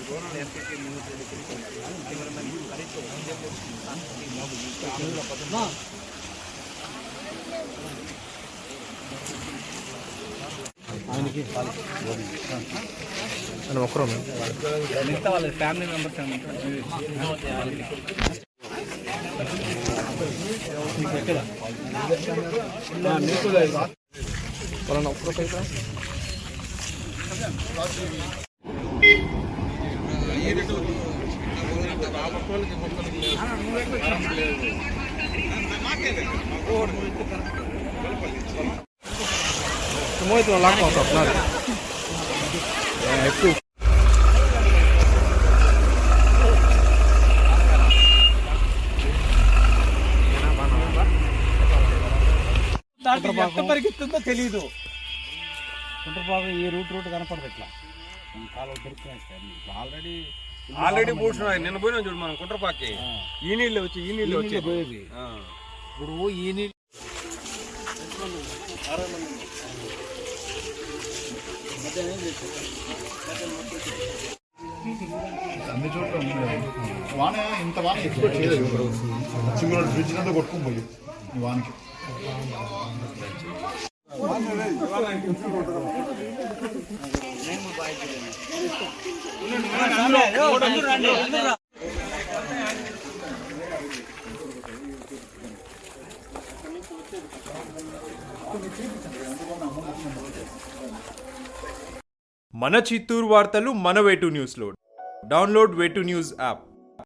Rural MPP మిగతా వాళ్ళ family members Mohit ఎక్కువ ఎంత పరిగెత్తుందో తెలియదు ఈ రూట్ రూట్ కనపడదు ఇట్లా. కాలువ దొరికినాయి సార్ ఆల్రెడీ ఆల్రెడీ పూడ్చున్నాయి నిన్న పోయినా చూడు మనం కుట్రపాకి. ఈ నీళ్ళు వచ్చి ఈ నీళ్ళు వచ్చి. పోయేది. ఇప్పుడు ఈ నీళ్ళు. అన్ని చోట్ల వాన ఇంత వాన ఎక్స్పెక్ట్ చేయలేదు సింగల్ బ్రిడ్జ్ అంతా కొట్టుకుని పోయి ఈ వానకి. మన చిత్తూరు వార్తలు మన వేటు న్యూస్లో. డౌన్లోడ్ వేటు న్యూస్ యాప్.